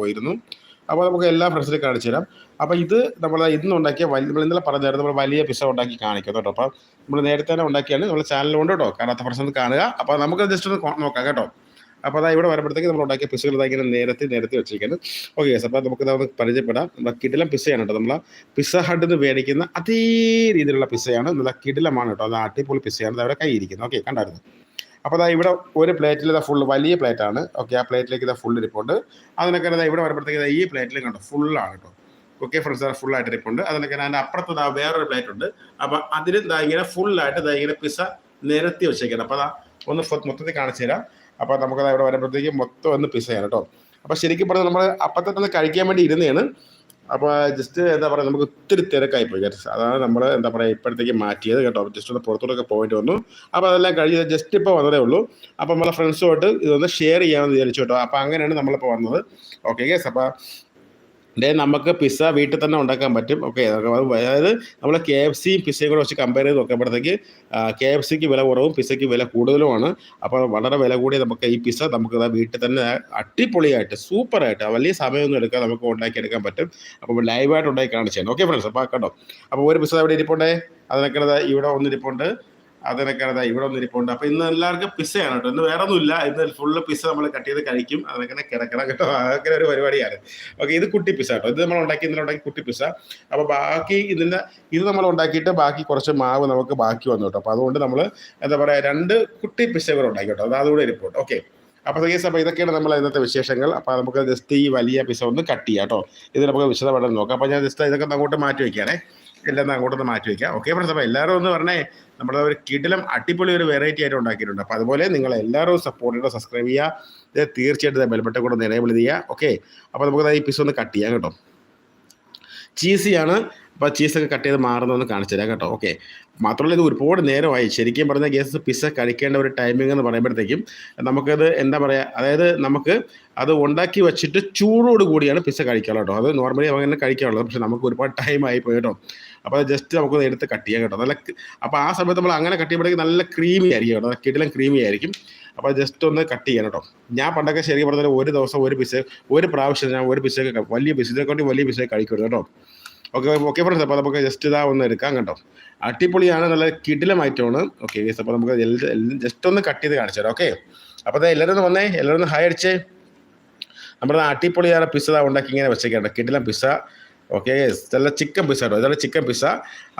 പോയിരുന്നു. അപ്പോൾ നമുക്ക് എല്ലാ ഫ്രണ്ട്സിനും കാണിച്ചു തരാം. അപ്പോൾ ഇത് നമ്മൾ ഇന്ന് ഉണ്ടാക്കിയ വലിയ നമ്മൾ ഇന്നലെ പറഞ്ഞായിരുന്നു നമ്മൾ വലിയ പിസ ഉണ്ടാക്കി കാണിക്കും കേട്ടോ. അപ്പോൾ നമ്മൾ നേരത്തെ തന്നെ ഉണ്ടാക്കിയാണ്. നമ്മൾ ചാനലുകൊണ്ട് കേട്ടോ. കാണാത്ത ഫ്രണ്ട്സ് കാണുക. അപ്പോൾ നമുക്ക് ജസ്റ്റ് ഒന്ന് നോക്കാം കേട്ടോ. അപ്പോൾ അതാ ഇവിടെ വരുമ്പോഴത്തേക്ക് നമ്മൾ ഉണ്ടാക്കിയ പിസകൾ ഇങ്ങനെ നേരത്തെ നേരത്തെ വെച്ചിരിക്കുന്നത് ഓക്കെ യെസ് അപ്പോൾ നമുക്ക് ഇതൊന്ന് പരിചയപ്പെടാം. നമ്മുടെ കിടിലം പിസ്സയാണ് കേട്ടോ. നമ്മൾ പിസ്സ ഹഡിൽ നിന്ന് മേടിക്കുന്ന അതേ രീതിയിലുള്ള പിസ്സയാണ് നല്ല കിടിലമാണ് കേട്ടോ. അത് അടിപൊളി പിസ്സയാണ് ഇത് അവിടെ കൈയിരിക്കുന്നത് ഓക്കെ കണ്ടായിരുന്നു? അപ്പോൾ അതാ ഇവിടെ ഒരു പ്ലേറ്റിൽ ഇതാ ഫുള്ള് വലിയ പ്ലേറ്റ് ആണ്. ഓക്കെ ആ പ്ലേറ്റിലേക്ക് ഇതാ ഫുള്ള് ഇരിപ്പുണ്ട് അതിനൊക്കെ ഇതാ ഇവിടെ വരുമ്പോഴത്തേക്ക് ഈ പ്ലേറ്റിൽ കണ്ടോ ഫുള്ളാണ് കേട്ടോ ഓക്കെ ഫ്രണ്ട്സ് ഫുൾ ആയിട്ട് ഇരിപ്പുണ്ട് അതിനൊക്കെ അതിന്റെ അപ്പുറത്ത് ഇതാ വേറൊരു പ്ലേറ്റ് ഉണ്ട്. അപ്പോൾ അതിന് ഇതാ ഇങ്ങനെ ഫുള്ളായിട്ട് ഇതാ ഇങ്ങനെ പിസ നിരത്തി വെച്ചേക്കണം. അപ്പോൾ അതാ ഒന്ന് മൊത്തത്തിൽ കാണിച്ചു തരാം. അപ്പോൾ നമുക്കത് ഇവിടെ വരുമ്പോഴത്തേക്ക് മൊത്തം ഒന്ന് പിസ്സയാണ് കേട്ടോ അപ്പോൾ ശരിക്കും പറഞ്ഞാൽ നമ്മൾ അപ്പത്തെ കഴിക്കാൻ വേണ്ടി ഇരുന്നതാണ്. അപ്പോൾ ജസ്റ്റ് എന്താ പറയുക നമുക്ക് ഒത്തിരി തിരക്കായി പോയി. അതാണ് നമ്മൾ എന്താ പറയുക ഇപ്പോഴത്തേക്ക് മാറ്റിയത് കേട്ടോ. ജസ്റ്റ് ഒന്ന് പുറത്തോട്ടൊക്കെ പോയിട്ട് വന്നു. അപ്പോൾ അതെല്ലാം കഴിഞ്ഞ് ജസ്റ്റ് ഇപ്പോൾ വന്നതേ ഉള്ളൂ. അപ്പോൾ നമ്മളെ ഫ്രണ്ട്സുമായിട്ട് ഇതൊന്ന് ഷെയർ ചെയ്യാമെന്ന് വിചാരിച്ചു കേട്ടോ. അപ്പോൾ അങ്ങനെയാണ് നമ്മളിപ്പോൾ വന്നത്. ഓക്കെ ഗേസ് അപ്പോൾ ഡേ നമുക്ക് പിസ്സ വീട്ടിൽ തന്നെ ഉണ്ടാക്കാൻ പറ്റും. ഓക്കെ അതായത് നമ്മൾ കെ എഫ് സിയും പിസ്സയും കൂടെ വെച്ച് കമ്പയർ ചെയ്ത് നോക്കുമ്പോഴത്തേക്ക് കെ എഫ് സിക്ക് വില കുറവും പിസ്സയ്ക്ക് വില കൂടുതലുമാണ്. അപ്പോൾ വളരെ വില കൂടിയ നമുക്ക് ഈ പിസ്സ നമുക്ക് വീട്ടിൽ തന്നെ അടിപൊളിയായിട്ട് സൂപ്പറായിട്ട് വലിയ സമയമൊന്നും എടുക്കാൻ നമുക്ക് ഉണ്ടാക്കിയെടുക്കാൻ പറ്റും. അപ്പോൾ ലൈവായിട്ട് ഉണ്ടാക്കി കാണിച്ചു ഓക്കെ ഫ്രണ്ട്സ് അപ്പോൾ കേട്ടോ അപ്പോൾ ഒരു പിസ്സ ഇവിടെ ഇരിപ്പുണ്ടേ. അതിനൊക്കെ ഇവിടെ ഒന്നിരിപ്പുണ്ട് അതിനൊക്കെ ഇവിടെ ഒന്നിരിപ്പുണ്ട് അപ്പൊ ഇന്ന് എല്ലാവർക്കും പിസ്സയാണ് കേട്ടോ. ഇന്ന് വേറെ ഒന്നുമില്ല ഇന്ന് ഫുള്ള് പിസ്സ നമ്മൾ കട്ട് ചെയ്ത് കഴിക്കും. അതിനൊക്കെ കിടക്കണം കേട്ടോ. അതൊക്കെ ഒരു പരിപാടിയാണ്. ഓക്കെ ഇത് കുട്ടി പിസ്സ കേട്ടോ ഇത് നമ്മൾ ഉണ്ടാക്കി ഇന്നലെ ഉണ്ടാക്കി കുട്ടി പിസ്സ അപ്പൊ ബാക്കി ഇതിന്റെ ഇത് നമ്മൾ ഉണ്ടാക്കിയിട്ട് ബാക്കി കുറച്ച് മാവ് നമുക്ക് ബാക്കി വന്നു കേട്ടോ. അപ്പൊ അതുകൊണ്ട് നമ്മൾ എന്താ പറയാ രണ്ട് കുട്ടി പിസ്സ കൂടെ ഉണ്ടാക്കി കേട്ടോ. അത് അതുകൂടെ ഇരിപ്പുണ്ട്. ഓക്കെ. അപ്പോൾ കേസ് അപ്പോൾ ഇതൊക്കെയാണ് നമ്മൾ ഇന്നത്തെ വിശേഷങ്ങൾ. അപ്പോൾ നമുക്ക് ജസ്റ്റ് ഈ വലിയ പിസ്സ ഒന്ന് കട്ട് ചെയ്യാം കേട്ടോ. ഇത് നമുക്ക് വിശദമായിട്ട് നോക്കാം. അപ്പോൾ ഞാൻ ജസ്റ്റ് ഇതൊക്കെ ഒന്ന് അങ്ങോട്ട് മാറ്റി വയ്ക്കുകയാണേ. എല്ലാം ഒന്ന് അങ്ങോട്ടൊന്ന് മാറ്റി വയ്ക്കാം. ഓക്കെ ഫ്രണ്ട്സ് അപ്പൊ എല്ലാവരും ഒന്ന് പറഞ്ഞേ. നമ്മുടെ ഒരു കിടിലം അടിപൊളി ഒരു വെറൈറ്റി ആയിട്ട് ഉണ്ടാക്കിയിട്ടുണ്ട്. അപ്പോൾ അതുപോലെ നിങ്ങൾ എല്ലാവരും സപ്പോർട്ട് ചെയ്യുക സബ്സ്ക്രൈബ് ചെയ്യുക. തീർച്ചയായിട്ടും ബെൽബട്ടൻ കൂടെ നിലവിളി ചെയ്യുക. ഓക്കെ അപ്പോൾ നമുക്ക് ഈ പിസ് ഒന്ന് കട്ട് ചെയ്യാം കേട്ടോ. ചീസിയാണ് അപ്പോൾ ചീസൊക്കെ കട്ട് ചെയ്ത് മാറുന്നതെന്ന് കാണിച്ചു തരാം കേട്ടോ. ഓക്കെ മാത്രമല്ല ഇത് ഒരുപാട് നേരമായി. ശരിക്കും പറഞ്ഞാൽ ഗ്യാസ് പിസ്സ കഴിക്കേണ്ട ഒരു ടൈമിംഗ് എന്ന് പറയുമ്പോഴത്തേക്കും നമുക്കത് എന്താ പറയുക അതായത് നമുക്ക് അത് ഉണ്ടാക്കി വെച്ചിട്ട് ചൂടോട് കൂടിയാണ് പിസ്സ കഴിക്കാറുള്ളത് കേട്ടോ. അത് നോർമലി അങ്ങനെ കഴിക്കാറുള്ളത് പക്ഷെ നമുക്ക് ഒരുപാട് ടൈം പോയി കേട്ടോ. അപ്പോൾ അത് ജസ്റ്റ് നമുക്ക് എടുത്ത് കട്ട് ചെയ്യാം കേട്ടോ. നല്ല അപ്പോൾ ആ സമയത്ത് നമ്മൾ അങ്ങനെ കട്ട് ചെയ്യുമ്പോഴേക്കും നല്ല ക്രീമി ആയിരിക്കും കേട്ടോ. കിടിലം ക്രീമി ആയിരിക്കും. അപ്പോൾ ജസ്റ്റ് ഒന്ന് കട്ട് ചെയ്യാൻ കേട്ടോ. ഞാൻ പണ്ടൊക്കെ ശരിക്കും പറഞ്ഞാൽ ഒരു ദിവസം ഒരു പിസ്സ ഒരു പ്രാവശ്യം ഞാൻ ഒരു പിസ്സയൊക്കെ വലിയ പിസ്സ ഇതിനെക്കാട്ടി വലിയ പിസ്സ കഴിക്കരുത് കേട്ടോ. ഓക്കെ ഓക്കെ ഫ്രണ്ട്സ് അപ്പോൾ നമുക്ക് ജസ്റ്റ് ഇതാ ഒന്ന് എടുക്കാം കേട്ടോ. അടിപൊളിയാണ് നല്ല കിടിലമായിട്ടാണ് ഓക്കെ ഗേസ് അപ്പോൾ നമുക്ക് ജസ്റ്റ് ഒന്ന് കട്ട് ചെയ്ത് കാണിച്ചു തരാം ഓക്കെ അപ്പോൾ അതെ എല്ലാവരും ഒന്ന് വന്നേ എല്ലാവരും ഒന്ന് അടിച്ചേ. നമ്മുടെ അടിപൊളിയാണ് പിസ്സ ഉണ്ടാക്കി ഇങ്ങനെ വെച്ചേക്കേണ്ട കിടിലം പിസ്സ ഓക്കെ നല്ല ചിക്കൻ പിസ്സ കേട്ടോ ഇതാണ് ചിക്കൻ പിസ്സ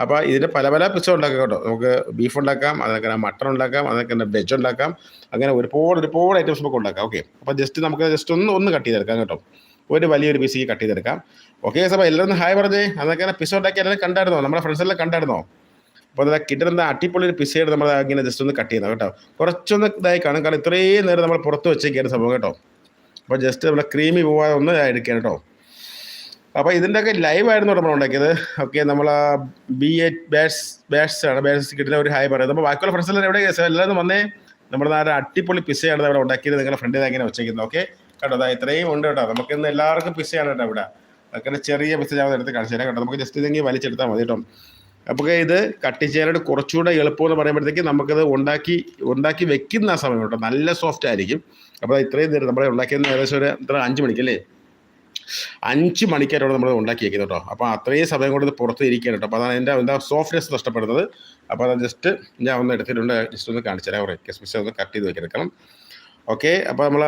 അപ്പോൾ ഇതിന്റെ പല പല പിസ്സ ഉണ്ടാക്കാം കേട്ടോ. നമുക്ക് ബീഫ് ഉണ്ടാക്കാം അതൊക്കെ മട്ടൺ ഉണ്ടാക്കാം അതൊക്കെ വെജ് ഉണ്ടാക്കാം. അങ്ങനെ ഒരുപാട് ഒരുപാട് ഐറ്റംസ് നമുക്ക് ഉണ്ടാക്കാം ഓക്കെ അപ്പോൾ ജസ്റ്റ് നമുക്ക് ജസ്റ്റ് ഒന്ന് ഒന്ന് കട്ട് ചെയ്തെടുക്കാം കേട്ടോ. ഒരു വലിയൊരു പീസ് കട്ട് ചെയ്തെടുക്കാം. ഓക്കെ അപ്പോൾ എല്ലാവരും ഹായ് പറഞ്ഞേ. അതൊക്കെ പിസോഡാക്കി എല്ലാവരും കണ്ടായിരുന്നോ? നമ്മുടെ ഫ്രണ്ട്സ് എല്ലാം കണ്ടായിരുന്നോ? അപ്പോൾ അതാ കിട്ടുന്ന അടിപൊളി ഒരു പിസയുടെ നമ്മൾ ഇങ്ങനെ ജസ്റ്റ് ഒന്ന് കട്ട് ചെയ്യുന്നത് കേട്ടോ. കുറച്ചൊന്ന് ഇതായി കാണും. കാരണം ഇത്രയും നേരം നമ്മൾ പുറത്ത് വെച്ചേക്കാണ് സംഭവം കേട്ടോ. അപ്പോൾ ജസ്റ്റ് നമ്മുടെ ക്രീമി പോവാതെ ഒന്ന് എടുക്കുകയാണ് കേട്ടോ. അപ്പോൾ ഇതിന്റെയൊക്കെ ലൈവ് ആയിരുന്നു നമ്മൾ ഉണ്ടാക്കിയത്. ഓക്കെ നമ്മൾ ബി എ ബാറ്റ്സ് ബാറ്റ്സ് ആണ്. ബാറ്റ്സ് കിട്ടുന്ന ഒരു ഹായ് പറയുന്നത്. അപ്പോൾ ബാക്കിയുള്ള ഫ്രണ്ട്സ് എല്ലാം എവിടെ എല്ലാവരും വന്നേ. നമ്മുടെ നാളെ അടിപൊളി പിസയാണ് അവിടെ ഉണ്ടാക്കിയത്. നിങ്ങളുടെ ഫ്രണ്ടിൽ അങ്ങനെ വെച്ചേക്കുന്നത്? ഓക്കെ കേട്ടോ അതാ ഇത്രയും ഉണ്ട് കേട്ടോ. നമുക്ക് ഇന്ന് എല്ലാവർക്കും പിസ്സയാണ് കേട്ടോ ഇവിടെ. അങ്ങനെ ചെറിയ പിസ്സ ഞാൻ എടുത്ത് കാണിച്ചു തരാം കേട്ടോ. നമുക്ക് ജസ്റ്റ് ഇതെങ്കിൽ വലിച്ചെടുത്താൽ മതി കേട്ടോ. അപ്പോൾ ഇത് കട്ടിച്ചേരയുടെ കുറച്ചുകൂടെ എളുപ്പം എന്ന് പറയുമ്പോഴത്തേക്ക് നമുക്കത് ഉണ്ടാക്കി ഉണ്ടാക്കി വെക്കുന്ന ആ സമയം കേട്ടോ. നല്ല സോഫ്റ്റ് ആയിരിക്കും. അപ്പോൾ ഇത്രയും നേരം നമ്മളെ ഉണ്ടാക്കിയെന്ന് ഏകദേശം ഒരു ഇത്ര അഞ്ച് മണിക്കല്ലേ അഞ്ച് മണിക്കായിട്ടാണ് നമ്മൾ ഉണ്ടാക്കി ഉണ്ടാക്കിയേക്കുന്നത് കേട്ടോ. അപ്പോൾ അത്രയും സമയം കൊണ്ട് ഇത് പുറത്ത് ഇരിക്കുകയാണ് കേട്ടോ. അപ്പോൾ അതാണ് എന്റെ എന്താ സോഫ്റ്റ്നെസ് നഷ്ടപ്പെടുന്നത്. അപ്പോൾ അത് ജസ്റ്റ് ഞാൻ ഒന്ന് എടുത്തിട്ടുണ്ട്. ജസ്റ്റ് ഒന്ന് കാണിച്ചു തരാം. കുറേ കിസ്മിസ് ഒന്ന് കട്ട് ചെയ്ത് വെച്ചെടുക്കണം ഓക്കെ അപ്പോൾ നമ്മൾ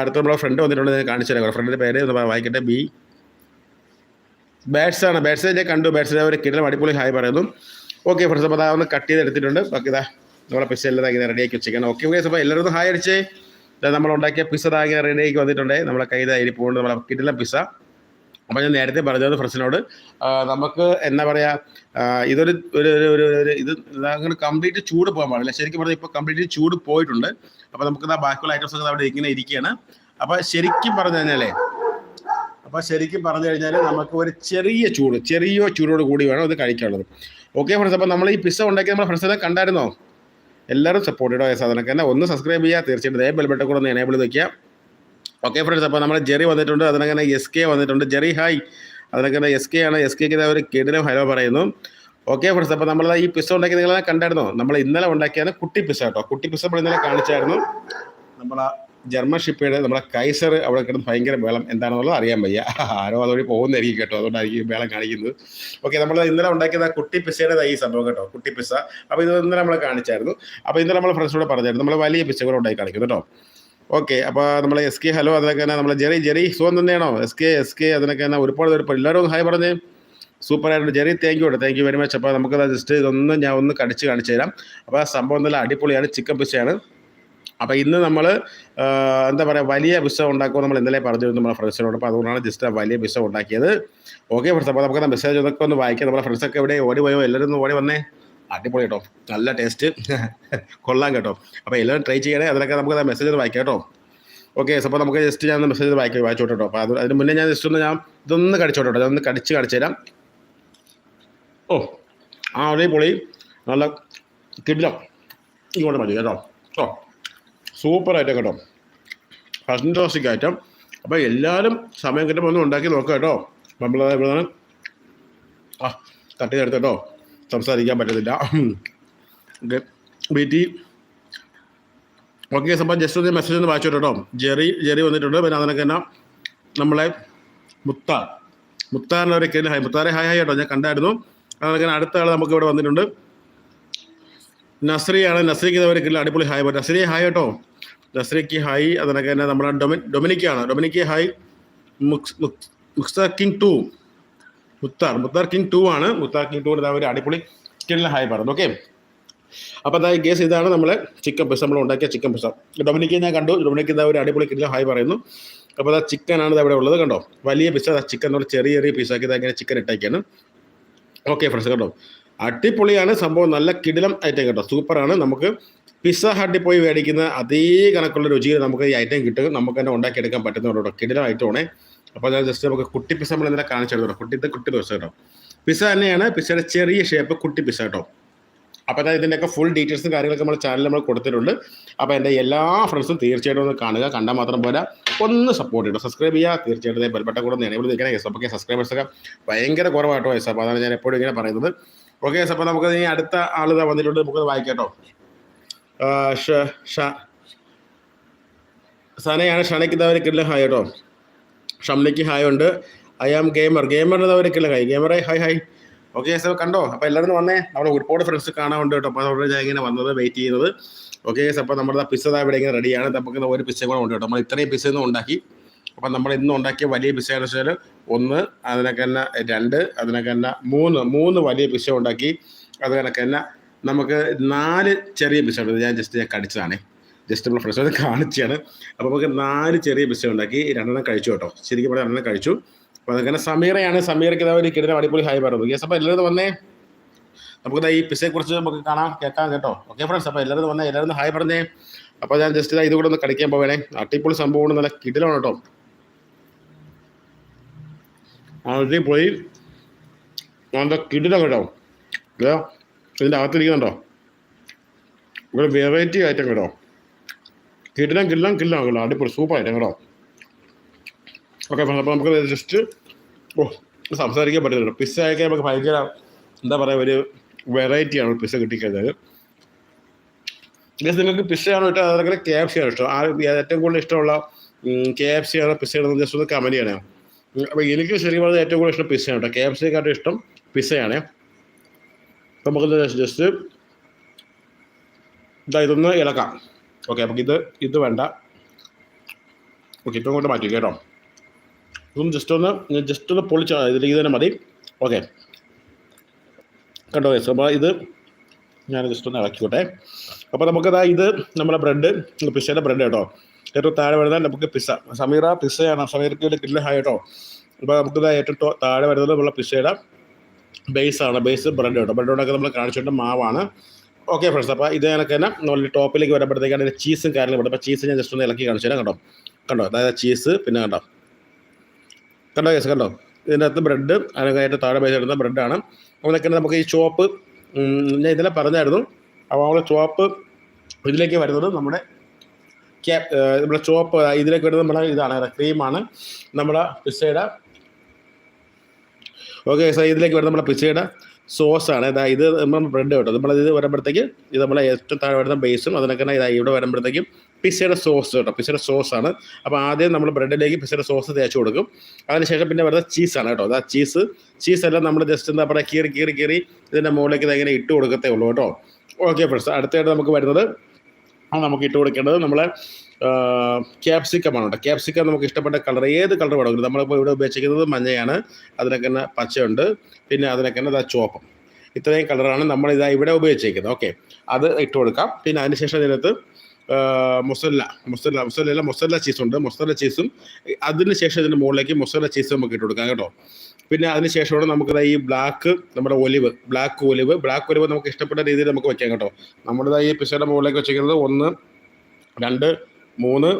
അടുത്ത നമ്മളെ ഫ്രണ്ട് വന്നിട്ടുണ്ട് ഞാൻ കാണിച്ചു തരാം. ഫ്രണ്ടിന്റെ പേര് ഒന്ന് വായിക്കട്ടെ. ബി ബാറ്റ്സ് ആണ്. ബാറ്റ്സ് ഞാൻ കണ്ടു. ബാറ്റ്സിനെ ഒരു കിടലം അടിപൊളി ഹായ് പറയുന്നു. ഓക്കെ ഫ്രണ്ട്സ് അപ്പോൾ അതാ ഒന്ന് കട്ട് ചെയ്ത് എടുത്തിട്ടുണ്ട് ബാക്കി ഇതാ നമ്മളെ പിസ്സ എല്ലാം ഇങ്ങനെ റെഡിയാക്കി വെച്ചേക്കണം ഓക്കെ ഓക്കെ അപ്പോൾ എല്ലാവരും ഹായ് അടിച്ചേ. നമ്മൾ ഉണ്ടാക്കിയ പിസ്സ ഇതാ ഇങ്ങനെ റെഡിയാക്കി വന്നിട്ടുണ്ട്. നമ്മളെ കയ്യിൽ പോകുന്നത് നമ്മളെ കിടലം പിസ്സ അപ്പോൾ ഞാൻ നേരത്തെ പറഞ്ഞത് ഫ്രണ്ട്സിനോട് നമുക്ക് എന്താ പറയുക ഇതൊരു ഒരു ഒരു ഒരു ഇത് അങ്ങനെ കംപ്ലീറ്റ് ചൂട് പോകാൻ പാടില്ല. ശരിക്കും പറഞ്ഞാൽ ഇപ്പോൾ കംപ്ലീറ്റ് ചൂട് പോയിട്ടുണ്ട്. അപ്പോൾ നമുക്ക് ബാക്കിയുള്ള ഐറ്റംസ് ഒക്കെ അവിടെ ഇങ്ങനെ ഇരിക്കുകയാണ് അപ്പോൾ ശരിക്കും പറഞ്ഞു കഴിഞ്ഞാലേ അപ്പോൾ ശരിക്കും പറഞ്ഞു കഴിഞ്ഞാൽ നമുക്ക് ഒരു ചെറിയ ചൂട് ചെറിയ ചൂടോട് കൂടി വേണം അത് കഴിക്കാനുള്ളത്. ഓക്കെ ഫ്രണ്ട്സ് അപ്പോൾ നമ്മൾ ഈ പിസ്സ ഉണ്ടാക്കി നമ്മുടെ ഫ്രണ്ട്സിനെ കണ്ടായിരുന്നോ? എല്ലാവരും സപ്പോർട്ട് ചെയ്തോ സാധനം എന്നാൽ ഒന്ന് സബ്സ്ക്രൈബ് ചെയ്യുക തീർച്ചയായിട്ടും ദേ ബെൽബട്ടം കൂടെ ഒന്ന് എനേബിൾ വയ്ക്കുക ഓക്കെ ഫ്രണ്ട്സ് അപ്പോൾ നമ്മൾ ജെറി വന്നിട്ടുണ്ട് അതിനങ്ങനെ എസ് കെ വന്നിട്ടുണ്ട്. ജെറി ഹായ് അതിനൊക്കെ എസ് കെ ആണ്. എസ് കെക്ക് ഒരു കിടിലും ഹലോ പറയുന്നു. ഓക്കെ ഫ്രണ്ട്സ് അപ്പോൾ നമ്മൾ ഈ പിസ്സ ഉണ്ടാക്കി നിങ്ങൾ കണ്ടായിരുന്നോ? നമ്മൾ ഇന്നലെ ഉണ്ടാക്കിയാണ് കുട്ടി പിസ്സ കേട്ടോ. കുട്ടി പിസ്സ നമ്മൾ ഇന്നലെ കാണിച്ചായിരുന്നു. നമ്മളെ ജർമ്മൻ ഷിപ്പയുടെ നമ്മളെ കൈസർ അവിടെ കിടന്ന് ഭയങ്കര വേളം എന്താണെന്നുള്ളത് അറിയാൻ വയ്യ. ആരോ അതുവഴി പോകുന്നതായിരിക്കും കേട്ടോ. അതുകൊണ്ടായിരിക്കും വേളം കാണിക്കുന്നത്. ഓക്കെ നമ്മൾ ഇന്നലെ ഉണ്ടാക്കിയത് കുട്ടി പിസ്സയുടെ ഈ സംഭവം കേട്ടോ. കുട്ടി പിസ്സ അപ്പോൾ ഇത് ഇന്നലെ നമ്മൾ കാണിച്ചായിരുന്നു. അപ്പോൾ ഇന്നലെ നമ്മൾ ഫ്രണ്ട്സിനോട് പറഞ്ഞായിരുന്നു. നമ്മൾ വലിയ പിസ്സകൾ ഉണ്ടാക്കി കാണിക്കും കേട്ടോ. ഓക്കെ അപ്പോൾ നമ്മൾ എസ് കെ ഹലോ അതിനൊക്കെ തന്നെ നമ്മൾ ജെറി ജെറി സുഖം തന്നെയാണോ? എസ് കെ എസ് കെ അതിനൊക്കെ തന്നെ ഒരുപാട് ഒരുപാട് എല്ലാവരും ഹായ് പറഞ്ഞേ. സൂപ്പർ ആയിരുന്നു Jerry thank you thank you very much അപ്പോൾ നമുക്ക് ജസ്റ്റ് ഇതൊന്ന് ഞാൻ ഒന്ന് കടിച്ച് കാണിച്ചു തരാം. അപ്പോൾ ആ സംഭവം നല്ല അടിപൊളിയാണ്. ചിക്കൻ പിസ്സയാണ് അപ്പോൾ ഇന്ന് നമ്മൾ എന്താ പറയുക വലിയ പിസ്സ ഉണ്ടാക്കുമ്പോൾ നമ്മൾ ഇന്നലെ പറഞ്ഞിരുന്നു നമ്മുടെ ഫ്രണ്ട്സിനോട്. അപ്പോൾ അതുകൊണ്ടാണ് ജസ്റ്റ് ആ വലിയ പിസ്സ ഉണ്ടാക്കിയത്. ഓക്കെ ഫ്രണ്ട്സ് അപ്പോൾ നമുക്ക് മെസ്സേജ് ഇതൊക്കെ ഒന്ന് വായിക്കാം. നമ്മുടെ ഫ്രണ്ട്സൊക്കെ ഇവിടെ ഓടി പോയോ? എല്ലാവരും ഒന്ന് ഓടി വന്നേ. അടിപൊളി കേട്ടോ നല്ല ടേസ്റ്റ് കൊള്ളാം കേട്ടോ. അപ്പോൾ എല്ലാവരും ട്രൈ ചെയ്യണേ. അതിലൊക്കെ നമുക്ക് മെസ്സേജ് ഒന്ന് വായിക്കാം കേട്ടോ. ഓക്കെ അപ്പോൾ നമുക്ക് ജസ്റ്റ് ഞാൻ മെസ്സേജ് വായിക്കാം. വായിച്ചോട്ടോ കേട്ടോ അപ്പോൾ അത് അതിന് മുന്നേ ഞാൻ ജസ്റ്റ് ഒന്ന് ഞാൻ ഇതൊന്ന് കടിച്ചോട്ടോ കേട്ടോ ഇതൊന്ന് കടിച്ച് കാണിച്ചു തരാം. ഓ ആ അതേപോലെ നല്ല കിടിലം. ഇങ്ങോട്ട് മതി കേട്ടോ. ഓ ഐറ്റം കേട്ടോ. ഫാന്റാസ്റ്റിക് ഐറ്റം അപ്പോൾ എല്ലാവരും സമയം കിട്ടുമ്പോൾ ഒന്ന് ഉണ്ടാക്കി നോക്കുക കേട്ടോ. നമ്മൾ ഇവിടെ ആ തട്ടി ചേർത്ത് കേട്ടോ. സംസാരിക്കാൻ പറ്റത്തില്ല. ഓക്കെ ബീറ്റി ഓക്കെ സംഭവം ജസ്റ്റ് ഒന്ന് മെസ്സേജ് ഒന്ന് വായിച്ചു കേട്ടോ. ജെറി ജെറി വന്നിട്ടുണ്ട്. പിന്നെ അതിനൊക്കെ തന്നെ നമ്മളെ മുത്താർ മുത്താറിന്റെ ഒരു ഹായ് മുത്താറെ ഹായ് ഹായ് കേട്ടോ. ഞാൻ കണ്ടായിരുന്നു. അതൊക്കെ അടുത്ത ആൾ നമുക്ക് ഇവിടെ വന്നിട്ടുണ്ട്. നസ്രിയാണ് നസ്രിക്ക് ഒരു കില്ല അടിപൊളി ഹായ് നസ്രി ഹായ് കേട്ടോ. നസ്രിക്ക് ഹായ് അതിനൊക്കെ തന്നെ നമ്മുടെ ഡൊമി ഡൊമിനിക്കാണ്. Dominic hi. മുക്സ് മുക്സ കിങ് ടു. മുത്താർ മുത്താർ കിങ് ടു ആണ്. മുത്താർ കിങ് ടു ഒരു അടിപൊളി ചിക്കനിൽ ഹായ് പറഞ്ഞു ഓക്കെ. അപ്പോൾ അതായത് കേസ് ഇതാണ് നമ്മളെ ചിക്കൻ പിസ നമ്മൾ ഉണ്ടാക്കിയ ചിക്കൻ പിസ ഡൊമിനിക്ക് ഞാൻ കണ്ടു. ഡൊമിനിക്ക് ഇതാ ഒരു അടിപൊളി കിട്ടില്ല ഹായ് പറയുന്നു. അപ്പോൾ അതാ ചിക്കനാണ് ഇവിടെ ഉള്ളത് കണ്ടോ? വലിയ പിസ ചിക്കൻ എന്ന് ചെറിയ ചെറിയ പീസാക്കി ഇങ്ങനെ ചിക്കൻ ഇട്ടേക്കാണ്. ഓക്കെ ഫ്രണ്ട്സ് കേട്ടോ അടിപൊളിയാണ് സംഭവം നല്ല കിടിലം ഐറ്റം കേട്ടോ. സൂപ്പറാണ് നമുക്ക് പിസ്സ ഹട്ടിൽ പോയി മേടിക്കുന്ന അതേ കണക്കുള്ള രുചിയിൽ നമുക്ക് ഈ ഐറ്റം കിട്ടും. നമുക്ക് തന്നെ ഉണ്ടാക്കിയെടുക്കാൻ പറ്റുന്ന കേട്ടോ. കിടിലം ഐറ്റമാണ് അപ്പോൾ ഞാൻ ജസ്റ്റ് നമുക്ക് കുട്ടി പിസ്സ നമ്മൾ ഇന്നലെ കാണിച്ചു കേട്ടോ. കുട്ടിത്തെ കുട്ടി പിസ്സ കേട്ടോ. പിസ്സ തന്നെയാണ്. പിസ്സയുടെ ചെറിയ ഷേപ്പ് കുട്ടി പിസ്സ കേട്ടോ. അപ്പോൾ അതായത് ഇതിന്റെയൊക്കെ ഫുൾ ഡീറ്റെയിൽസും കാര്യങ്ങളൊക്കെ നമ്മൾ ചാനലിൽ നമ്മൾ കൊടുത്തിട്ടുണ്ട്. അപ്പോൾ എന്റെ എല്ലാ ഫ്രണ്ട്സും തീർച്ചയായിട്ടും ഒന്ന് കാണുക. കണ്ടാൽ മാത്രം പോരാ. ഒന്ന് സപ്പോർട്ട് ചെയ്യണം സബ്സ്ക്രൈബ് ചെയ്യുക തീർച്ചയായിട്ടും ബെൽബട്ട കൂടെ ഒന്ന് എനേബിൾ നിൽക്കണേ എസ് അപ്പോൾ സബ്സ്ക്രൈബേഴ്സൊക്കെ ഭയങ്കര കുറവായിട്ടോ എസ് അപ്പോൾ അതാണ് ഞാൻ എപ്പോഴും ഇങ്ങനെ പറയുന്നത്. ഓക്കെ എസ് അപ്പോൾ നമുക്ക് ഇനി അടുത്ത ആൾ ഇതാ വന്നിട്ടുണ്ട്. നമുക്കത് വായിക്കാട്ടോ സനയാണ് ഷണയ്ക്ക് ഇതാ ഒരു കില്ല ഹായ് കേട്ടോ. ഷംലിക്ക് ഹായ് ഉണ്ട്. ഐ ആം ഗെയിമർ ഗെയിമറിന് ഒരു കില്ല ഹായ് ഗെയിമറെ ഹായ് ഹായ് ഓക്കെ സോ കണ്ടോ? അപ്പോൾ എല്ലാവരും വന്നേ. നമ്മുടെ ഒരുപാട് ഫ്രണ്ട്സ് കാണാനുണ്ട് കേട്ടോ. അപ്പോൾ ഞാൻ ഇങ്ങനെ വന്നത് വെയിറ്റ് ചെയ്യുന്നത്. ഓക്കെ അപ്പോൾ നമ്മുടെ പിസ്സ ഇവിടെ ഇങ്ങനെ റെഡിയാണ് നമുക്ക് ഒരു പിസ്സ കൂടെ ഉണ്ട് കേട്ടോ. നമ്മൾ ഇത്രയും പിസ്സ ഒന്നും ഉണ്ടാക്കി. അപ്പം നമ്മൾ ഇന്ന് ഉണ്ടാക്കിയ വലിയ പിസ്സയെന്ന് വെച്ചാൽ ഒന്ന് അതിനൊക്കെ തന്നെ രണ്ട് അതിനൊക്കെ തന്നെ മൂന്ന് മൂന്ന് വലിയ പിസ്സ ഉണ്ടാക്കി. അത് കണക്ക് തന്നെ നമുക്ക് നാല് ചെറിയ പിസ്സ ഉണ്ട്. ഞാൻ ജസ്റ്റ് ഞാൻ കടിച്ചതാണ്. ജസ്റ്റ് നമ്മൾ ഫ്രഷ് കാണിച്ചാണ് അപ്പോൾ നമുക്ക് നാല് ചെറിയ പിസ്സ ഉണ്ടാക്കി. രണ്ടെണ്ണം കഴിച്ചു കേട്ടോ. ശരിക്കും പറഞ്ഞാൽ രണ്ടെണ്ണം കഴിച്ചു. അപ്പോൾ അതങ്ങനെ സമീറയാണ്. സമീറയ്ക്ക് ഇതാ ഒരു കിടന്ന അടിപൊളി ഹായ് പറഞ്ഞു യെസ് അപ്പോൾ എല്ലാവരും വന്നേ. നമുക്ക് ഈ പിസയെ കുറിച്ച് നമുക്ക് കാണാം കേൾക്കാം കേട്ടോ. ഓക്കെ ഫ്രണ്ട്സ് അപ്പോൾ എല്ലാവരും വന്നേ. എല്ലാവരും ഹായ് പറഞ്ഞേ. അപ്പോൾ ഞാൻ ജസ്റ്റ് ഇതാ ഇത് കൂടെ ഒന്ന് കളിക്കാൻ പോവേണേ. അടിപൊളി സംഭവമാണ് നല്ല കിടിലാണ് കേട്ടോ. അടിപൊളി. നല്ല കിടിലാണ് കേട്ടോ. ഇതിന്റെ അകത്തിരിക്കുന്നുണ്ടോ? ഒരു വെറൈറ്റി ഐറ്റം കേട്ടോ. കിടിലം കിടിലം കിടിലം കേട്ടോ അടിപൊളി സൂപ്പർ ഐറ്റം കേട്ടോ. ഓക്കെ അപ്പോൾ നമുക്ക് ജസ്റ്റ് ഓ സംസാരിക്കാൻ പറ്റുന്നുണ്ട് പിസ്സ ഒക്കെ നമുക്ക് ഭയങ്കര എന്താ പറയുക ഒരു വെറൈറ്റിയാണ് പിസ്സ കിട്ടിക്കഴിഞ്ഞാൽ ഗസ് നിങ്ങൾക്ക് പിസ്സയാണോ ഇഷ്ടം? അതങ്ങനെ കെ എഫ് സി ആണ് ഇഷ്ടം? ആ ഏറ്റവും കൂടുതൽ ഇഷ്ടമുള്ള കെ എഫ് സി ആണ് പിസ്സയാണെന്ന് ജസ്റ്റ് ഒന്ന് കമന്റ് ചെയ്യണേ. അപ്പോൾ എനിക്ക് ശരിക്കും പറഞ്ഞാൽ ഏറ്റവും കൂടുതൽ ഇഷ്ടം പിസ്സയാണ് കേട്ടോ. കെ എഫ് സിക്കാട്ടും ഇഷ്ടം പിസ്സയാണ് നമുക്ക് ജസ്റ്റ് ഇതാ ഇതൊന്ന് ഇളക്കാം. ഓക്കെ അപ്പോൾ ഇത് ഇത് വേണ്ട. ഓക്കെ ഇപ്പം കൊണ്ട് മാറ്റി കേട്ടോ. ഇതൊന്ന് ജസ്റ്റ് ഒന്ന് ജസ്റ്റ് ഒന്ന് പൊളിച്ച ഇതിലേക്ക് തന്നെ മതി. ഓക്കെ കണ്ടോ ഗൈസ് അപ്പോൾ ഇത് ഞാൻ ജസ്റ്റ് ഒന്ന് ഇളക്കിക്കോട്ടെ. അപ്പോൾ നമുക്കതാ ഇത് നമ്മുടെ ബ്രെഡ് പിസ്സയുടെ ബ്രെഡ് കേട്ടോ. ഏറ്റവും താഴെ വരുന്നത് നമുക്ക് പിസ്സ. സമീറ പിസ്സയാണ്. സമീറയ്ക്ക് ഒരു കില്ല ഹായ് കേട്ടോ. അപ്പോൾ നമുക്കിതാ ഏറ്റവും താഴെ വരുന്നത് നമ്മളെ പിസ്സയുടെ ബേസാണ് ബേസ് ബ്രെഡ് കേട്ടോ. ബ്രെഡ് ഉണ്ടാക്കി നമ്മൾ കാണിച്ചിട്ട് മാവാണ്. ഓക്കെ ഫ്രണ്ട്സ് അപ്പോൾ ഇത് കണക്ക് തന്നെ നമ്മൾ ടോപ്പിലേക്ക് വരുമ്പോഴത്തേക്കാണ് ചീസും കാര്യങ്ങളും ഇവിടെ അപ്പോൾ ചീസ് ഞാൻ ജസ്റ്റ് ഒന്ന് ഇളക്കി കാണിച്ചു തരാം കേട്ടോ കണ്ടോ? അതായത് ചീസ് പിന്നെ കണ്ടോ? കണ്ടോ കേസ് കണ്ടോ? ഇതിന്റെ അകത്ത് ബ്രെഡ് അതിനകത്ത് താഴെ ബേസ് ഇടുന്ന ബ്രെഡാണ് അതൊക്കെ നമുക്ക് ഈ ചോപ്പ് ഞാൻ ഇന്നലെ പറഞ്ഞായിരുന്നു. അപ്പോൾ നമ്മൾ ചോപ്പ് ഇതിലേക്ക് വരുന്നത് നമ്മുടെ ക്യാ നമ്മുടെ ചോപ്പ് ഇതിലേക്ക് വരുന്നത് നമ്മുടെ ഇതാണ് ക്രീമാണ് നമ്മുടെ പിസ്സയുടെ ഓക്കെ സാർ ഇതിലേക്ക് വരുന്ന നമ്മുടെ പിസ്സയുടെ സോസാണ് ഇതാ ഇത് നമ്മൾ ബ്രെഡ് കേട്ടോ. നമ്മൾ ഇത് വരുമ്പോഴത്തേക്ക് ഇത് നമ്മളെ ഏറ്റവും താഴെ വരുന്ന ബേസും അതിനൊക്കെ ഇതാ ഇവിടെ വരുമ്പോഴത്തേക്കും പിസയുടെ സോസ് കേട്ടോ. പിസയുടെ സോസാണ്. അപ്പോൾ ആദ്യം നമ്മൾ ബ്രെഡിലേക്ക് പിസയുടെ സോസ് തേച്ച് കൊടുക്കും. അതിനുശേഷം പിന്നെ വരുന്നത് ചീസാണ് കേട്ടോ. അതാ ചീസ്. ചീസ് എല്ലാം നമ്മൾ ജസ്റ്റ് എന്താ പറയുക കീറി കീറി കീറി ഇതിന്റെ മുകളിലേക്ക് ഇത് ഇങ്ങനെ ഇട്ട് കൊടുക്കത്തേ ഉള്ളൂ കേട്ടോ. ഓക്കെ ഫ്രണ്ട്സ് അടുത്തായിട്ട് നമുക്ക് വരുന്നത് നമുക്ക് ഇട്ട് കൊടുക്കേണ്ടത് നമ്മളെ ക്യാപ്സിക്കമാണ് കേട്ടോ. ക്യാപ്സിക്കം നമുക്ക് ഇഷ്ടപ്പെട്ട കളർ ഏത് കളർ വേണമെങ്കിലും. നമ്മളിപ്പോൾ ഇവിടെ ഉപയോഗിച്ചിരിക്കുന്നത് മഞ്ഞയാണ്. അതിനൊക്കെ തന്നെ പച്ചയുണ്ട്. പിന്നെ അതിനൊക്കെ തന്നെ ഇതാ ചുവപ്പം. ഇത്രയും കളറാണ് നമ്മൾ ഇതാ ഇവിടെ ഉപയോഗിച്ചിരിക്കുന്നത്. ഓക്കെ അത് ഇട്ട് കൊടുക്കാം. പിന്നെ അതിനുശേഷം ഇതിനകത്ത് മൊസല്ല. മൊസല്ല മൊസല്ല മൊസല്ല ചീസുണ്ട്. മൊസല്ല ചീസും അതിന് ശേഷം ഇതിന്റെ മുകളിലേക്ക് മൊസല്ല ചീസും നമുക്ക് ഇട്ട് കൊടുക്കാം കേട്ടോ. പിന്നെ അതിന് ശേഷമാണ് നമുക്ക് ഈ ബ്ലാക്ക് നമ്മുടെ olive black olive. Black olive നമുക്ക് ഇഷ്ടപ്പെട്ട രീതിയിൽ നമുക്ക് വെക്കാം കേട്ടോ. നമ്മുടെ ഈ പിസയുടെ മുകളിലേക്ക് വെച്ചിരിക്കുന്നത് ഒന്ന് രണ്ട് മൂന്ന്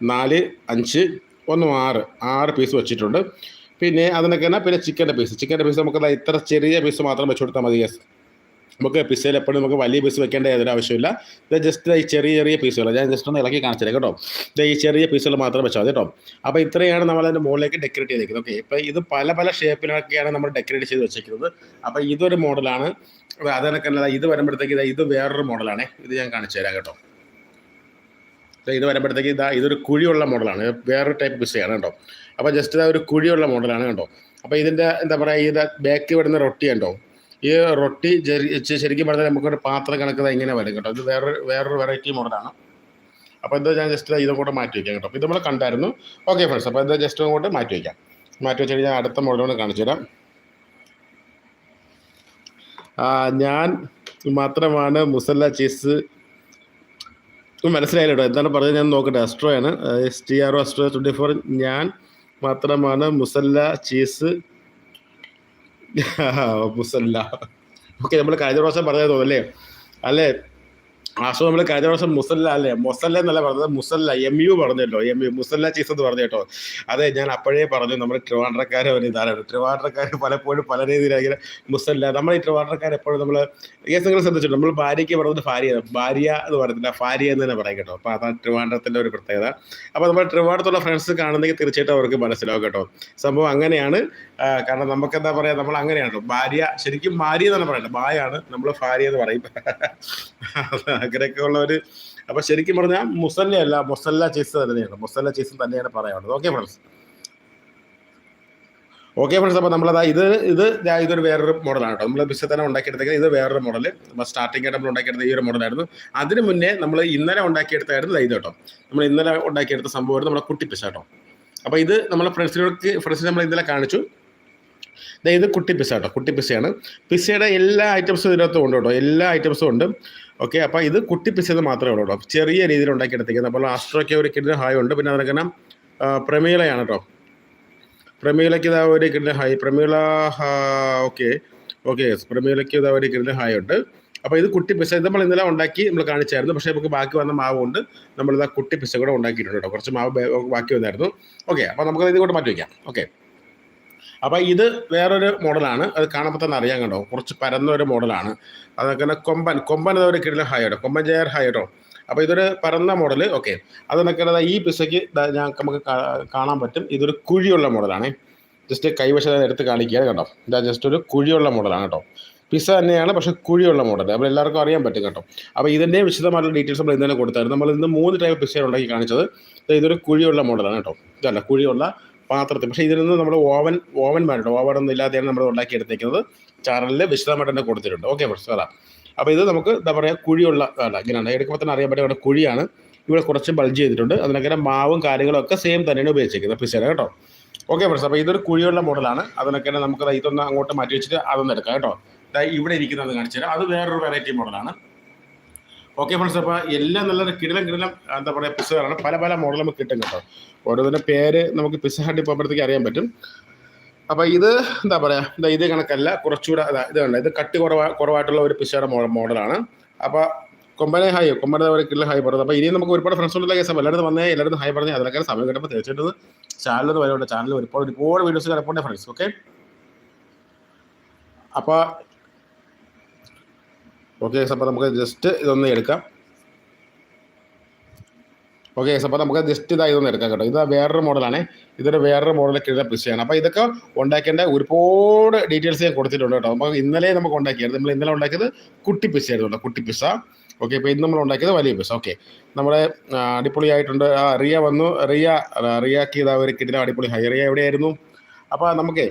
നാല് അഞ്ച് ഒന്ന് ആറ്. ആറ് പീസ് വെച്ചിട്ടുണ്ട്. പിന്നെ അതിനൊക്കെ പിന്നെ ചിക്കന്റെ പീസ് ചിക്കന്റെ പീസ് നമുക്ക് ഇത്ര ചെറിയ പീസ് മാത്രം വെച്ച് കൊടുത്താൽ മതി യെസ് നമുക്ക് പിസയിൽ എപ്പോഴും നമുക്ക് വലിയ പീസ് വെക്കേണ്ട യാതൊരു ആവശ്യമില്ല ഇത് ജസ്റ്റ് ഈ ചെറിയ ചെറിയ പീസുകൾ ഞാൻ ജസ്റ്റ് ഒന്ന് ഇളക്കി കാണിച്ചു കേട്ടോ. ഇത് ഈ ചെറിയ പീസുകൾ മാത്രം വെച്ചാൽ മതി കേട്ടോ. അപ്പോൾ ഇത്രയാണ് നമ്മൾ അതിന്റെ മുകളിലേക്ക് ഡെക്കറേറ്റ് ചെയ്തിരിക്കുന്നത് ഓക്കെ ഇപ്പോൾ ഇത് പല പല ഷേപ്പിലൊക്കെയാണ് നമ്മൾ ഡെക്കറേറ്റ് ചെയ്ത് വെച്ചിരിക്കുന്നത് അപ്പോൾ ഇതൊരു മോഡലാണ്. അതിനൊക്കെ ഇത് വരുമ്പോഴത്തേക്ക് ഇതാ ഇത് വേറൊരു മോഡലാണ്. ഇത് ഞാൻ കാണിച്ചു തരാം കേട്ടോ ഇത് വരുമ്പോഴത്തേക്ക് ഇതാ ഇതൊരു കുഴിയുള്ള മോഡലാണ്. വേറൊരു ടൈപ്പ് പിസയാണ് കേട്ടോ. അപ്പോൾ ജസ്റ്റ് ഇതാ ഒരു കുഴിയുള്ള മോഡലാണ് കേട്ടോ. അപ്പോൾ ഇതിന്റെ എന്താ പറയുക ഇത് ബാക്ക് വരുന്ന റൊട്ടി ഉണ്ടോ ഈ റൊട്ടി ശരിക്കും പറഞ്ഞാൽ നമുക്കൊരു പാത്ര കണക്ക് ഇങ്ങനെ വരും കേട്ടോ. ഇത് വേറൊരു വേറൊരു വെറൈറ്റി മോഡലാണ്. അപ്പോൾ എന്താ ഞാൻ ജസ്റ്റ് ഇതും കൂടെ മാറ്റി വയ്ക്കാം കേട്ടോ. ഇത് നമ്മൾ കണ്ടായിരുന്നു. ഓക്കെ ഫ്രണ്ട്സ് അപ്പോൾ എന്താ ജസ്റ്റ് അങ്ങോട്ട് മാറ്റി വയ്ക്കാം മാറ്റി വെച്ച് കഴിഞ്ഞാൽ അടുത്ത മോഡലോട് കാണിച്ചു തരാം. ഞാൻ മാത്രമാണ് മുസല്ല ചീസ് മനസ്സിലായില്ല കേട്ടോ. എന്താണ് പറഞ്ഞത് ഞാൻ നോക്കട്ടെ. അസ്ട്രോ ആണ്. S T R Astro twenty four ഞാൻ മാത്രമാണ് മുസല്ല ചീസ് മുസല്ല ഓക്കെ നമ്മൾ കഴിഞ്ഞ പ്രാവശ്യം പറഞ്ഞത് തോന്നല്ലേ? അല്ലേ? ആശോ നമ്മൾ കഴിഞ്ഞ പ്രാവശ്യം മുസല്ല അല്ലേ? മുസല്ല എന്നല്ല പറഞ്ഞത് മുസല്ല എം യു പറഞ്ഞല്ലോ എം യു മുസല്ല ചീസ് എന്ന് പറഞ്ഞു കേട്ടോ. അതെ ഞാൻ അപ്പോഴേ പറഞ്ഞു നമ്മൾ ട്രിവാൻഡ്രക്കാരെ ഒരു ഇതാണ് ട്രിവാൻഡ്രക്കാർ പലപ്പോഴും പല രീതിയിലായി മുസല്ല നമ്മൾ ഈ ട്രിവാൻഡ്രക്കാർ എപ്പോഴും നമ്മൾ ഏസ് നിങ്ങൾ ശ്രദ്ധിച്ചിട്ടുണ്ട്? നമ്മൾ ഭാര്യയ്ക്ക് പറഞ്ഞത് ഭാര്യ ഭാര്യ എന്ന് പറയത്തില്ല ഭാര്യ എന്ന് തന്നെ പറയാം കേട്ടോ. അപ്പോൾ അതാണ് ട്രിവാൻഡ്രത്തിന്റെ ഒരു പ്രത്യേകത. അപ്പോൾ നമ്മൾ ട്രിവാൻഡ്രത്തുള്ള ഫ്രണ്ട്സ് കാണുന്നെങ്കിൽ തീർച്ചയായിട്ടും അവർക്ക് മനസ്സിലാവും കേട്ടോ. സംഭവം അങ്ങനെയാണ്. കാരണം നമുക്ക് എന്താ പറയുക നമ്മൾ അങ്ങനെയാണ്. ഭാര്യ ശരിക്കും ഭാര്യ എന്നാണ് പറയുന്നത് ബായാണ് നമ്മൾ ഭാര്യ എന്ന് പറയും. അങ്ങനെയൊക്കെ ഉള്ളവർ അപ്പോൾ ശരിക്കും പറഞ്ഞാൽ മുസല്ല അല്ല മുസല്ല ചീസ് തന്നെയാണ്. മുസല്ല ചീസ് തന്നെയാണ് പറയാനുള്ളത്. ഓക്കെ ഫ്രണ്ട്സ് ഓക്കെ ഫ്രണ്ട്സ് അപ്പോൾ നമ്മളതാ ഇത് ഇത് ഇതൊരു വേറൊരു മോഡലാണ് കേട്ടോ. നമ്മൾ ബിസിനസ് തന്നെ ഉണ്ടാക്കിയെടുത്തേക്കുന്നത് ഇത് വേറൊരു മോഡൽ നമ്മൾ സ്റ്റാർട്ടിംഗ് ആയിട്ട് നമ്മൾ ഉണ്ടാക്കിയെടുത്ത ഈ ഒരു മോഡലായിരുന്നു അതിന് മുന്നേ നമ്മൾ ഇന്നലെ ഉണ്ടാക്കിയെടുത്തായിരുന്നു ഇത് കേട്ടോ. നമ്മൾ ഇന്നലെ ഉണ്ടാക്കിയെടുത്ത സംഭവമായിരുന്നു നമ്മുടെ പിസ കേട്ടോ അപ്പോൾ ഇത് നമ്മളെ ഫ്രണ്ട്സിനോട് ഫ്രണ്ട്സിന് നമ്മൾ ഇന്നലെ കാണിച്ചു. ഇത് കുട്ടി പിസ കേട്ടോ. കുട്ടി പിസയാണ് പിസയുടെ എല്ലാ ഐറ്റംസും ഇതിനകത്ത് ഉണ്ട് കേട്ടോ. എല്ലാ ഐറ്റംസും ഉണ്ട്. ഓക്കെ അപ്പോൾ ഇത് കുട്ടിപ്പിച്ചത് മാത്രമേ ഉള്ളൂ ചെറിയ രീതിയിൽ ഉണ്ടാക്കിയെടുത്തേക്കുന്നത്. അപ്പോൾ ആസ്ട്രോയ്ക്ക് ഒരു കിഡിന് ഹായ് ഉണ്ട്. പിന്നെ അതിനൊക്കെ തന്നെ പ്രമീളയാണ് കേട്ടോ. പ്രമീളയ്ക്ക് ഇതാ ഒരു കിഡിന് ഹായ് പ്രമീള ഓക്കെ ഓക്കെ പ്രമീളയ്ക്ക് ഇതാ ഒരു കിഡിന് ഹായ് ഉണ്ട്. അപ്പോൾ ഇത് കുട്ടി ഇത് നമ്മൾ ഇന്നലെ ഉണ്ടാക്കി നമ്മൾ കാണിച്ചായിരുന്നു. പക്ഷേ നമുക്ക് ബാക്കി വന്ന മാവ് കൊണ്ട് നമ്മളിതാ കുട്ടി പിസ്സ കൂടെ ഉണ്ടാക്കിയിട്ടുണ്ട് കേട്ടോ. കുറച്ച് മാവ് ബാക്കി വന്നായിരുന്നു. ഓക്കെ അപ്പോൾ നമുക്ക് ഇത് മാറ്റി വയ്ക്കാം. ഓക്കെ. അപ്പോൾ ഇത് വേറൊരു മോഡലാണ്. അത് കാണുമ്പോൾ തന്നെ അറിയാൻ കണ്ടോ? കുറച്ച് പരന്ന ഒരു മോഡലാണ്. അതൊക്കെ കൊമ്പൻ. കൊമ്പൻ ഒരു കിടില ഹായ് കേട്ടോ കൊമ്പൻ ജയർ ഹായ് കേട്ടോ അപ്പോൾ ഇതൊരു പരന്ന മോഡൽ ഓക്കെ. അതെന്നൊക്കെ ഈ പിസയ്ക്ക് ഞാൻ നമുക്ക് കാണാൻ പറ്റും. ഇതൊരു കുഴിയുള്ള മോഡലാണ്. ജസ്റ്റ് കൈവശം എടുത്ത് കാണിക്കുക കേട്ടോ ഇതാ ജസ്റ്റ് ഒരു കുഴിയുള്ള മോഡലാണ് കേട്ടോ. പിസ തന്നെയാണ് പക്ഷേ കുഴിയുള്ള മോഡൽ അപ്പോൾ എല്ലാവർക്കും അറിയാൻ പറ്റും കേട്ടോ. അപ്പോൾ ഇതിന്റെ വിശദമായിട്ടുള്ള ഡീറ്റെയിൽസ് നമ്മൾ ഇന്നലെ കൊടുത്തായിരുന്നു. നമ്മൾ ഇന്ന് മൂന്ന് ടൈപ്പ് പിസയാണ് ഉണ്ടാക്കി കാണിച്ചത്. ഇതൊരു കുഴിയുള്ള മോഡലാണ് കേട്ടോ. ഇതല്ല കുഴിയുള്ള പാത്രത്തിൽ. പക്ഷേ ഇതിൽ നിന്ന് നമ്മൾ ഓവൻ ഓവൻ വേണ്ട ഒന്നും ഇല്ലാതെയാണ് നമ്മൾ ഉണ്ടാക്കിയെടുത്തേക്കുന്നത്. ചാനലിൽ വിശദമായിട്ട് തന്നെ കൊടുത്തിട്ടുണ്ട്. ഓക്കെ ഫ്രണ്ട്സ് അതാ. അപ്പോൾ ഇത് നമുക്ക് എന്താ പറയുക കുഴിയുള്ള അല്ല ഇങ്ങനെയാണ്. എടുക്കുമ്പോൾ തന്നെ അറിയാൻ പറ്റും ഇവിടെ കുഴിയാണ്. ഇവിടെ കുറച്ച് ബൾജ് ചെയ്തിട്ടുണ്ട്. അതിനൊക്കെ മാവും കാര്യങ്ങളും ഒക്കെ സെയിം തന്നെയാണ് ഉപയോഗിച്ചിരിക്കുന്നത് പിസേര കേട്ടോ. ഓക്കെ ഫ്രണ്ട്സ് അപ്പോൾ ഇതൊരു കുഴിയുള്ള മോഡലാണ്. അതിനൊക്കെ നമുക്ക് ഇതൊന്ന് അങ്ങോട്ട് മാറ്റി വെച്ചിട്ട് അതൊന്ന് എടുക്കാം കേട്ടോ. ഇവിടെ ഇരിക്കുന്നത് കാണിച്ചു തരാം അത് വേറൊരു വെറൈറ്റി മോഡലാണ് ഓക്കെ ഫ്രണ്ട്സ് അപ്പോൾ എല്ലാം നല്ല കിടിലം കിടിലം എന്താ പറയുക പിസ്സകളാണ്. പല പല മോഡൽ നമുക്ക് കിട്ടും കേട്ടോ. ഓരോന്നിന്റെ പേര് നമുക്ക് പിസ്സ ഹട്ടിൽ പോകുമ്പോഴത്തേക്ക് അറിയാൻ പറ്റും. അപ്പോൾ ഇത് എന്താ പറയാ എന്താ ഇത് കണക്കല്ല കുറച്ചുകൂടെ അതാ ഇത് കണ്ട ഇത് കട്ടി കുറവാ കുറവായിട്ടുള്ള ഒരു പിസ്സയുടെ മോഡലാണ്. അപ്പോൾ കൊമ്പനെ ഹൈ കൊമ്പനെ ഒരു കിട്ടില്ല ഹായ് പറഞ്ഞത്. അപ്പോൾ ഇനിയും നമുക്ക് ഒരുപാട് ഫ്രണ്ട്സ് ഉള്ള കേസം എല്ലായിടത്തും വന്നേ എല്ലാവരും ഹൈ പറഞ്ഞ്. അതിനൊക്കെ സമയം കിട്ടുമ്പോൾ തീർച്ചയായിട്ടും ചാനലിൽ വരുന്നുണ്ട് ചാനലിൽ ഒരുപാട് ഒരുപാട് വീഡിയോസ് കിടപ്പുണ്ട് ഫ്രണ്ട്സ് ഓക്കെ അപ്പോൾ ഓക്കെ അപ്പോൾ നമുക്ക് ജസ്റ്റ് ഇതൊന്ന് എടുക്കാം. ഓക്കെ അപ്പോൾ നമുക്ക് ജസ്റ്റ് ഇതാ ഇതൊന്ന് എടുക്കാം കേട്ടോ. ഇത് വേറൊരു മോഡലാണ് ഇതൊരു വേറൊരു മോഡലിൽ കിട്ടുന്ന പിസ്സയാണ് അപ്പോൾ ഇതൊക്കെ ഉണ്ടാക്കേണ്ട ഒരുപാട് ഡീറ്റെയിൽസ് ഞാൻ കൊടുത്തിട്ടുണ്ട് കേട്ടോ. അപ്പോൾ ഇന്നലെ നമുക്ക് ഉണ്ടാക്കിയത് നമ്മൾ ഇന്നലെ ഉണ്ടാക്കിയത് കുട്ടി പിസ്സ ആയിരുന്നു കേട്ടോ. കുട്ടി പിസ്സ. ഓക്കെ ഇപ്പോൾ ഇന്ന് നമ്മൾ ഉണ്ടാക്കിയത് വലിയ പിസ്സ. ഓക്കെ നമ്മുടെ അടിപൊളി അടിപൊളിയായിട്ടുണ്ട്. ആ റിയ വന്നു. റിയ റിയാക്ക് ഒരു കിടിലം അടിപൊളി ഹൈ. റിയ എവിടെയായിരുന്നു? അപ്പോൾ നമുക്കേ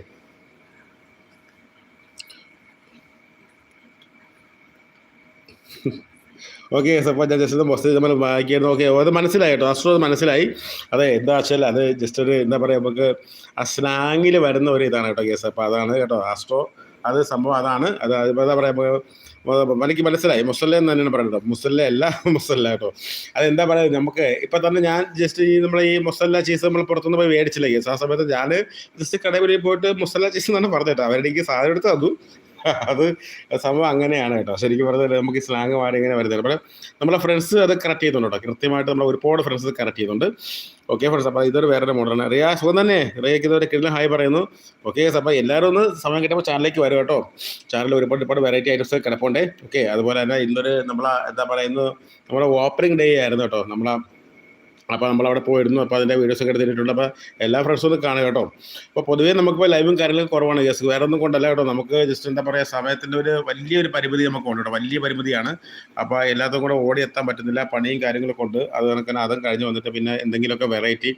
ഓക്കെ സപ്പോൾ ഞാൻ ജസ്റ്റ് മൊസ്റ്റ് നമ്മൾ വായിക്കായിരുന്നു. ഓക്കെ അത് മനസ്സിലായി കേട്ടോ. അസ്ട്രോ അത് മനസ്സിലായി. അതെ എന്താ വെച്ചാൽ അത് ജസ്റ്റ് ഒരു എന്താ പറയുക നമുക്ക് ആ സ്ലാങ്ങിൽ വരുന്ന ഒരു ഇതാണ് കേട്ടോ കേസ് അപ്പോൾ അതാണ് കേട്ടോ ആസ്ട്രോ അത് സംഭവം അതാണ്. അത് എന്താ പറയുക എനിക്ക് മനസ്സിലായി. മുസല്ല എന്ന് തന്നെയാണ് പറയുന്നത്. മുസല്ല അല്ല മുസല്ല കേട്ടോ. അതെന്താ പറയുക നമുക്ക് ഇപ്പം തന്നെ ഞാൻ ജസ്റ്റ് ഈ നമ്മൾ ഈ മുസല്ല ചീസ് നമ്മൾ പുറത്തുനിന്ന് പോയി മേടിച്ചില്ല. കേസ് ആ സമയത്ത് ഞാൻ ജസ്റ്റ് കടയിൽ പോയിട്ട് മുസല്ല ചീസ് എന്നാണ് പറഞ്ഞത് കേട്ടോ. അവരുടെ എനിക്ക് സാധനം എടുത്ത് തന്നു. അത് സംഭവം അങ്ങനെയാണ് കേട്ടോ. ശരിക്കും പറഞ്ഞാൽ നമുക്ക് ഈ സ്ലാങ് മാറി ഇങ്ങനെ വരുന്നത് അപ്പോൾ നമ്മളെ ഫ്രണ്ട്സ് അത് കറക്റ്റ് ചെയ്യുന്നുണ്ട് കേട്ടോ. കൃത്യമായിട്ട് നമ്മൾ ഒരുപാട് ഫ്രണ്ട്സ് കറക്റ്റ് ചെയ്യുന്നുണ്ട്. ഓക്കെ ഫ്രണ്ട്സ് അപ്പോൾ ഇതൊരു വേറെ മോഡലാണ് റിയാ സുഖം തന്നെ? റിയക്ക് ഇതൊരു കിടന്ന ഹായ് പറയുന്നു. ഓക്കെ അപ്പോൾ എല്ലാവരും ഒന്ന് സമയം കിട്ടുമ്പോൾ ചാനലിലേക്ക് വരും കേട്ടോ. ചാനലിൽ ഒരുപാട് ഒരുപാട് വെറൈറ്റി ഐറ്റംസ് കിടപ്പുണ്ട്. ഓക്കെ അതുപോലെ തന്നെ ഇന്നൊരു നമ്മളെ എന്താ പറയുന്നത് നമ്മുടെ ഓപ്പണിംഗ് ഡേ ആയിരുന്നു കേട്ടോ. നമ്മളെ അപ്പോൾ നമ്മൾ അവിടെ പോയിരുന്നു. അപ്പോൾ അതിന്റെ വീഡിയോസ് ഒക്കെ എടുത്തിട്ടുണ്ട്. അപ്പോൾ എല്ലാ ഫ്രണ്ട്സും ഒന്ന് കാണുക കേട്ടോ. അപ്പോൾ പൊതുവേ നമുക്കിപ്പോൾ ലൈവും കാര്യങ്ങളും കുറവാണ്. യെസ് വേറെ ഒന്നും കൊണ്ടല്ല കേട്ടോ. നമുക്ക് ജസ്റ്റ് എന്താ പറയുക സമയത്തിന്റെ ഒരു വലിയൊരു പരിമിതി നമുക്ക് ഉണ്ട് കേട്ടോ. വലിയ പരിമിതിയാണ്. അപ്പോൾ എല്ലാത്തും കൂടെ ഓടി എത്താൻ പറ്റുന്നില്ല. പണിയും കാര്യങ്ങളൊക്കെ ഉണ്ട്. അത് കണക്കിന് അതും കഴിഞ്ഞ് വന്നിട്ട് പിന്നെ എന്തെങ്കിലുമൊക്കെ വെറൈറ്റി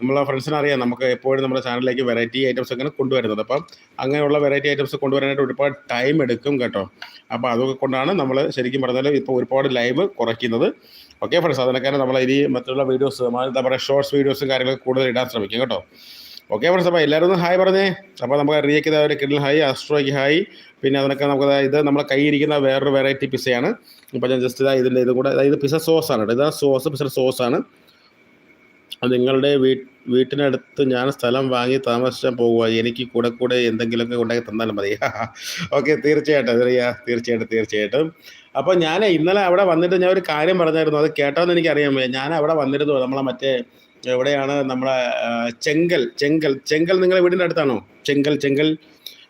നമ്മളെ ഫ്രണ്ട്സിനെ അറിയാം. നമുക്ക് എപ്പോഴും നമ്മുടെ ചാനലിലേക്ക് വെറൈറ്റി ഐറ്റംസ് ഒക്കെ കൊണ്ടുവരുന്നത്. അപ്പം അങ്ങനെയുള്ള വെറൈറ്റി ഐറ്റംസ് കൊണ്ടുവരാനായിട്ട് ഒരുപാട് ടൈം എടുക്കും കേട്ടോ. അപ്പോൾ അതൊക്കെ കൊണ്ടാണ് നമ്മൾ ശരിക്കും പറഞ്ഞാൽ ഇപ്പോൾ ഒരുപാട് ലൈവ് കുറയ്ക്കുന്നത്. ഓക്കെ ഫ്രണ്ട്സ് അതിനൊക്കെ നമ്മൾ ഇനി മറ്റുള്ള വീഡിയോസ് എന്താ പറയുക ഷോർട്സ് വീഡിയോസും കാര്യങ്ങളൊക്കെ കൂടുതൽ ഇടാൻ ശ്രമിക്കും കേട്ടോ. ഓക്കെ ഫ്രണ്ട്സ് അപ്പോൾ എല്ലാവരും ഒന്ന് ഹായ് പറഞ്ഞേ. അപ്പോൾ നമുക്ക് റിയക്ക് ഒരു കിഡിൽ ഹായ് അസ്ട്രോയ്ക്ക് ഹായ് പിന്നെ അതിനൊക്കെ നമുക്ക് ഇത് നമ്മളെ കയ്യിരിക്കുന്ന വേറൊരു വെറൈറ്റി പിസയാണ് ഇപ്പോൾ ഞാൻ ജസ്റ്റ് ഇതാ ഇതിന്റെ ഇതും കൂടെ ഇത് പിസ സോസ് ആണ് കേട്ടോ. ഇതാ സോസ് പിസ സോസ് ആണ്. അത് നിങ്ങളുടെ വീ വീട്ടിനടുത്ത് ഞാൻ സ്ഥലം വാങ്ങി താമസിച്ചാൽ പോകുക എനിക്ക് കൂടെ കൂടെ എന്തെങ്കിലുമൊക്കെ ഉണ്ടാക്കി തന്നാലും മതി. ഓക്കെ തീർച്ചയായിട്ടും. തീർച്ചയായിട്ടും തീർച്ചയായിട്ടും. അപ്പോൾ ഞാൻ ഇന്നലെ അവിടെ വന്നിട്ട് ഞാൻ ഒരു കാര്യം പറഞ്ഞായിരുന്നു അത് കേട്ടോന്ന് എനിക്ക് അറിയാൻ വയ്യ. ഞാൻ അവിടെ വന്നിരുന്നു നമ്മളെ മറ്റേ എവിടെയാണ് നമ്മളെ ചെങ്കൽ ചെങ്കൽ ചെങ്കൽ നിങ്ങളെ വീടിന്റെ അടുത്താണോ? ചെങ്കൽ ചെങ്കൽ.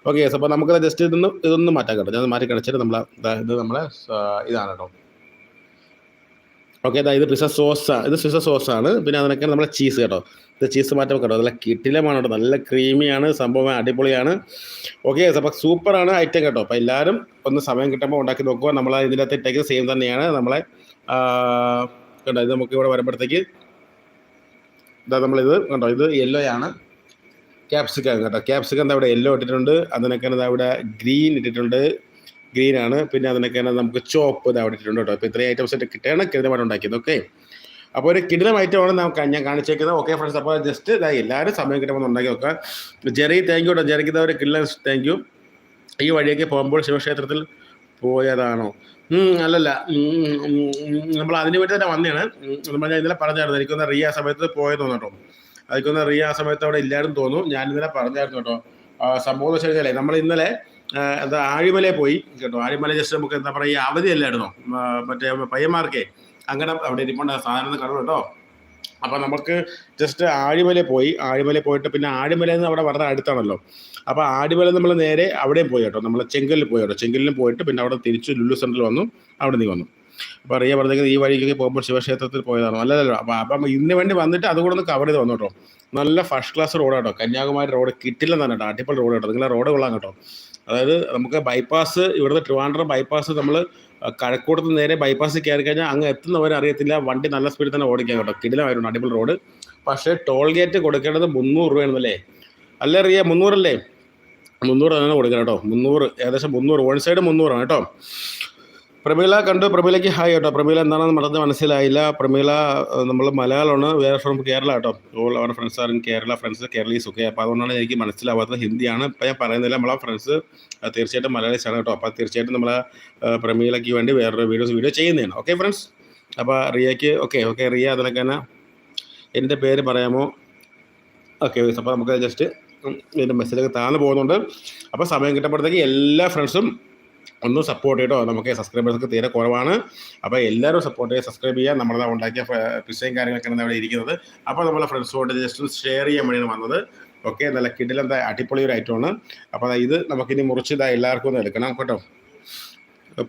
ഓക്കെ അപ്പോൾ നമുക്കത് ജസ്റ്റ് ഇതൊന്ന് ഇതൊന്നും മാറ്റാൻ കേട്ടോ. ഞാൻ മാറ്റി കിടച്ചിട്ട് നമ്മളെ ഇത് നമ്മളെ ഇതാണ് കേട്ടോ. ഓക്കെ ഇതാ പിസ സോസ് ഇത് പിസ സോസ് ആണ് പിന്നെ അതിനൊക്കെ നമ്മളെ ചീസ് കേട്ടോ. ഇത് ചീസ് മാറ്റം കേട്ടോ നല്ല കിട്ടിലമാണ് കേട്ടോ. നല്ല ക്രീമിയാണ് സംഭവം അടിപൊളിയാണ്. ഓക്കെ അപ്പോൾ സൂപ്പറാണ് ഐറ്റം കേട്ടോ. അപ്പോൾ എല്ലാവരും ഒന്ന് സമയം കിട്ടുമ്പോൾ ഉണ്ടാക്കി നോക്കുക. നമ്മൾ ഇതിന്റെ അകത്ത് ഇട്ടേക്ക് സെയിം തന്നെയാണ്. നമ്മളെ കണ്ടോ ഇത് നമുക്ക് ഇവിടെ വരുമ്പോഴത്തേക്ക് ഇതാ നമ്മളിത് കണ്ടോ ഇത് യെല്ലോ ആണ്. ക്യാപ്സിക്കം കേട്ടോ. ക്യാപ്സിക്കം ഇവിടെ യെല്ലോ ഇട്ടിട്ടുണ്ട്. അതിനൊക്കെ ഇവിടെ ഗ്രീൻ ഇട്ടിട്ടുണ്ട്. ഗ്രീനാണ് പിന്നെ അതിനൊക്കെ നമുക്ക് ചോപ്പ് ഇതാ അവിടെ ഇട്ടിട്ടുണ്ട് കേട്ടോ. അപ്പോൾ ഇത്രയും ഐറ്റംസ് ഒക്കെ കിട്ടുകയാണ് കിടിലമായിട്ട് ഉണ്ടാക്കിയത്. ഓക്കെ അപ്പോൾ ഒരു കിടിലം ഐറ്റമാണ് നമുക്ക് ഞാൻ കാണിച്ചേക്കുന്നത്. ഓക്കെ ഫ്രണ്ട്സ് അപ്പോൾ ജസ്റ്റ് ഇതാ എല്ലാവരും സമയം കിട്ടുമ്പോൾ ഉണ്ടാക്കി നോക്കുക ജെറി താങ്ക് യു കേട്ടോ ജെറിക്ക് ഒരു കിടിലം താങ്ക് യു ഈ വഴിയൊക്കെ പോകുമ്പോൾ ശിവക്ഷേത്രത്തിൽ പോയതാണോ? അല്ലല്ല. നമ്മൾ അതിന് വേണ്ടി തന്നെ വന്നതാണ്. നമ്മൾ ഞാൻ ഇന്നലെ പറഞ്ഞായിരുന്നു എനിക്കൊന്ന് റിയ ആ സമയത്ത് പോയെന്ന് കേട്ടോ. അതിക്കൊന്ന് റിയ ആ സമയത്ത് അവിടെ ഇല്ലായിരുന്നു തോന്നുന്നു. ഞാൻ ഇന്നലെ പറഞ്ഞായിരുന്നു കേട്ടോ. സംഭവം എന്ന് വെച്ച് നമ്മൾ ഇന്നലെ എന്താ ആഴിമലയിൽ പോയി കേട്ടോ. ആഴിമല ജസ്റ്റ് നമുക്ക് എന്താ പറയുക അവധിയല്ലായിരുന്നോ? മറ്റേ പയ്യന്മാർക്കേ. അങ്ങനെ അവിടെ ഇരിപ്പുണ്ട്. സാധനം ഒന്ന് കാണും കേട്ടോ? അപ്പോൾ നമുക്ക് ജസ്റ്റ് ആഴിമല പോയി. ആഴിമല പോയിട്ട് പിന്നെ ആഴിമല എന്ന് അവിടെ വളരെ അടുത്താണല്ലോ. അപ്പോൾ ആഴിമല നമ്മൾ നേരെ അവിടെയും പോയി കേട്ടോ. നമ്മൾ ചെങ്കലിൽ പോയി കേട്ടോ. ചെങ്കലിലും പോയിട്ട് പിന്നെ അവിടെ തിരിച്ച് ലുലു സെന്ററിൽ വന്നു. അവിടെ നിന്ന് വന്നു. അപ്പോൾ അറിയാൻ പറഞ്ഞേക്കുന്നത് ഈ വഴിക്കൊക്കെ പോകുമ്പോൾ ശിവക്ഷേത്രത്തിൽ പോയതാണോ. അല്ലല്ലോ അപ്പോൾ അപ്പം ഇതിന് വേണ്ടി വന്നിട്ട് അതുകൂടെ ഒന്ന് കവർ ചെയ്ത് വന്നു കേട്ടോ. നല്ല ഫസ്റ്റ് ക്ലാസ് റോഡാട്ടോ കന്യാകുമാരി റോഡ് കിട്ടില്ലെന്നാണ് കേട്ടോ. അടിപൊളി റോഡ് കേട്ടോ. നിങ്ങളെ റോഡ് കൊള്ളാം കേട്ടോ. അതായത് നമുക്ക് ബൈപ്പാസ് ഇവിടുത്തെ ട്രിവാൻഡ്രം ബൈപ്പാസ് നമ്മൾ കഴക്കൂടത്ത് നേരെ ബൈപ്പാസ് കയറി കഴിഞ്ഞാൽ അങ്ങ് എത്തുന്നവരെ അറിയത്തില്ല. വണ്ടി നല്ല സ്പീഡിൽ തന്നെ ഓടിക്കാൻ കേട്ടോ. കിടിലമായിരുന്നു അടിപൊളി റോഡ് പക്ഷേ ടോൾ ഗേറ്റ് കൊടുക്കേണ്ടത് മുന്നൂറ് രൂപയാണെന്നല്ലേ? അല്ലേ റിയ? മുന്നൂറല്ലേ? മുന്നൂറ് തന്നെ കൊടുക്കണം കേട്ടോ. മുന്നൂറ്. ഏകദേശം മുന്നൂറ്. വൺ സൈഡ് മുന്നൂറാണ് കേട്ടോ. പ്രമീള കണ്ടു. പ്രമീളയ്ക്ക് ഹായ് കേട്ടോ. പ്രമീള എന്താണെന്ന് മറന്ന് മനസ്സിലായില്ല. പ്രമീള നമ്മൾ മലയാളമാണ്. വേറെ ഫ്രം കേരള കേട്ടോ. All our friends are in Kerala friends Keralis ഒക്കെ അപ്പോൾ അതുകൊണ്ടാണ് എനിക്ക് മനസ്സിലാവാത്തത് ഹിന്ദിയാണ്. ഇപ്പം ഞാൻ പറയുന്നില്ല. നമ്മളെ ഫ്രണ്ട്സ് തീർച്ചയായിട്ടും മലയാളിച്ചാണ് കേട്ടോ. അപ്പോൾ തീർച്ചയായിട്ടും നമ്മൾ പ്രമീളയ്ക്ക് വേണ്ടി വേറൊരു വീഡിയോസ് വീഡിയോ ചെയ്യുന്നതാണ്. ഓക്കെ ഫ്രണ്ട്സ് അപ്പോൾ റിയയ്ക്ക് ഓക്കെ ഓക്കെ റിയ അതിലൊക്കെ തന്നെ എന്റെ പേര് പറയാമോ? ഓക്കെ അപ്പോൾ നമുക്ക് ജസ്റ്റ് ഇതിന്റെ മെസ്സേജൊക്കെ താഴ്ന്നു പോകുന്നുണ്ട്. അപ്പോൾ സമയം കിട്ടുമ്പോഴത്തേക്ക് എല്ലാ ഫ്രണ്ട്സും ഒന്ന് സപ്പോർട്ട് ചെയ്തോ? നമുക്ക് സബ്സ്ക്രൈബേഴ്സൊക്കെ തീരെ കുറവാണ്. അപ്പോൾ എല്ലാവരും സപ്പോർട്ട് ചെയ്യുക സബ്സ്ക്രൈബ് ചെയ്യുക. നമ്മളത് ഉണ്ടാക്കിയ പിസയും കാര്യങ്ങളൊക്കെയാണ് അവിടെ ഇരിക്കുന്നത്. അപ്പോൾ നമ്മളെ ഫ്രണ്ട്സുമായിട്ട് ജസ്റ്റ് ഒന്ന് ഷെയർ ചെയ്യാൻ വേണ്ടിയാണ് വന്നത്. ഓക്കെ നല്ല കിടിലെന്താ അടിപൊളി ഒരു ഐറ്റമാണ് അപ്പോൾ ഇത് നമുക്കിനി മുറിച്ച് ഇതാ എല്ലാവർക്കും ഒന്ന് എടുക്കണം കേട്ടോ.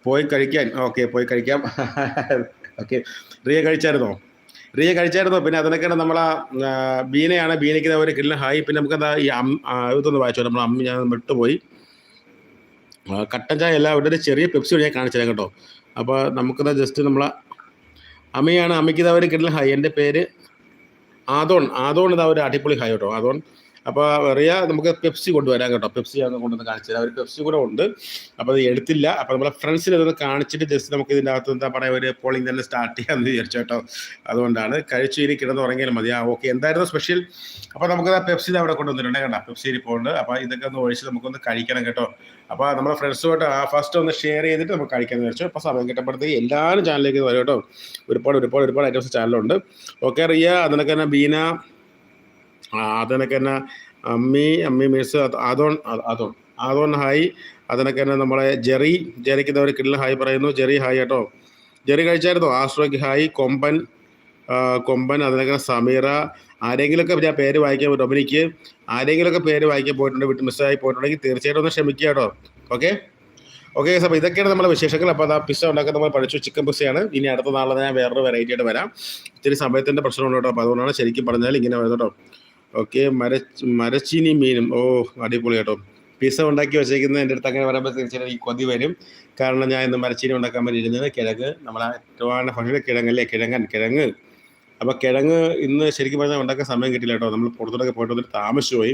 പോയി കഴിക്കാൻ. ഓക്കെ പോയി കഴിക്കാം. ഓക്കെ റിയ കഴിച്ചായിരുന്നോ? റിയ കഴിച്ചായിരുന്നോ? പിന്നെ അതിനൊക്കെയാണ് നമ്മൾ ആ, ബീനയാണ്. ബീനയ്ക്ക് ഒരു കിടിലൻ ഹായ് പിന്നെ നമുക്ക് എന്താ ഈ അം ഇതൊന്ന് വായിച്ചോ. നമ്മൾ അമ്മ ഞാൻ വിട്ടുപോയി. കട്ടൻ ചായ അല്ല അവരുടെ ചെറിയ പെപ്സി ഞാൻ കാണിച്ചു കേട്ടോ. അപ്പോൾ നമുക്കിത് ജസ്റ്റ് നമ്മളെ അമ്മയാണ് അമ്മയ്ക്ക് ഇതാ ഒരു കിട്ടുന്ന ഹൈ എന്റെ പേര് ആദോൺ. ആദോൺ ഇതാ ഒരു അടിപൊളി ഹൈ കേട്ടോ. ആദോൺ. അപ്പോൾ റിയ നമുക്ക് പെപ്സി കൊണ്ടുവരാൻ കേട്ടോ. പെപ്സി ആണ് കൊണ്ടുവന്ന് കാണിച്ചത് അവർ പെപ്സി കൂടെ ഉണ്ട്. അപ്പോൾ അത് എടുത്തില്ല. അപ്പോൾ നമ്മളെ ഫ്രണ്ട്സിനെ ഇതൊന്ന് കാണിച്ചിട്ട് ജസ്റ്റ് നമുക്ക് ഇതിന്റെ അകത്ത് എന്താ പറയുക ഒരു പോളിംഗ് തന്നെ സ്റ്റാർട്ട് ചെയ്യാമെന്ന് വിചാരിച്ചു കേട്ടോ. അതുകൊണ്ടാണ് കഴിച്ചു ഇനി കിടന്ന് ഉറങ്ങിയാലും മതി. ആ ഓക്കെ എന്തായിരുന്നു സ്പെഷ്യൽ അപ്പോൾ നമുക്ക് ആ പെപ്സി അവിടെ കൊണ്ടുവന്നിട്ടുണ്ട് കേട്ടോ. പെപ്സി ഇരിപ്പുണ്ട് അപ്പോൾ ഇതൊക്കെ ഒന്ന് ഒഴിച്ച് നമുക്കൊന്ന് കഴിക്കണം കേട്ടോ. അപ്പോൾ നമ്മുടെ ഫ്രണ്ട്സുമായിട്ട് ആ ഫസ്റ്റ് ഒന്ന് ഷെയർ ചെയ്തിട്ട് നമുക്ക് കഴിക്കാമെന്ന് വിചാരിച്ചു. അപ്പോൾ സമയം കിട്ടപ്പെടുത്തി എല്ലാവരും ചാനലിലേക്ക് വരും കേട്ടോ. ഒരുപാട് ഒരുപാട് ഒരുപാട് ഐറ്റംസ് ചാനലുണ്ട് ഓക്കെ റിയ അതിനൊക്കെ തന്നെ ബീന അതിനൊക്കെ അമ്മി അമ്മി മീൻസ് അതോൺ അതോൺ അതോൺ ഹായ്. അതിനൊക്കെ തന്നെ നമ്മളെ ജെറി ജെറിക്ക് ഒരു കിടിലൻ ഹായ് പറയുന്നു. ജെറി ഹായ് കേട്ടോ. ജെറി കഴിച്ചായിരുന്നോ? ആസ്ട്രോയ്ക്ക് ഹായ്. കൊമ്പൻ കൊമ്പൻ അതിനൊക്കെ സമീറ. ആരെങ്കിലുമൊക്കെ ഞാൻ പേര് വായിക്കാൻ പറ്റും ഡൊമിനിക്ക്. ആരെങ്കിലുമൊക്കെ പേര് വായിക്കാൻ പോയിട്ടുണ്ട് വിട്ട് മിസ്സായി പോയിട്ടുണ്ടെങ്കിൽ തീർച്ചയായിട്ടും ഒന്ന് ക്ഷമിക്കുക കേട്ടോ. ഓക്കെ? ഓക്കെ അപ്പോൾ ഇതൊക്കെയാണ് നമ്മുടെ വിശേഷങ്ങൾ. അപ്പോൾ അത് പിസ്സ ഉണ്ടാക്കാൻ നമ്മൾ പഠിച്ചു ചിക്കൻ പിസ്സയാണ് ഇനി അടുത്ത നാളെ ഞാൻ വേറൊരു വെറൈറ്റി ആയിട്ട് വരാം. ഇത്തിരി സമയത്തിന്റെ പ്രശ്നമുണ്ട് കേട്ടോ. അപ്പോൾ അതുകൊണ്ടാണ് ശരിക്കും പറഞ്ഞാൽ ഇങ്ങനെ വരുന്നത് കേട്ടോ. ഓക്കെ മര മരച്ചീനി മീനും. ഓ അടിപൊളി കേട്ടോ. പിസ ഉണ്ടാക്കി വെച്ചേക്കുന്നത് എന്റെ അടുത്ത് അങ്ങനെ പറയുമ്പോൾ തീർച്ചയായിട്ടും ഈ കൊതി വരും. കാരണം ഞാൻ ഇന്ന് മരച്ചീനി ഉണ്ടാക്കാൻ വേണ്ടി ഇരുന്നത് കിഴങ്ങ്. നമ്മളെ ഏറ്റവും ഭക്ഷണ കിഴങ്ങല്ലേ? കിഴങ്ങൻ കിഴങ്ങ്. അപ്പോൾ കിഴങ്ങ് ഇന്ന് ശരിക്കും പറഞ്ഞാൽ ഉണ്ടാക്കാൻ സമയം കിട്ടില്ല കേട്ടോ. നമ്മൾ പുറത്തോട്ടൊക്കെ പോയിട്ട് വന്നിട്ട് താമസിച്ചു പോയി.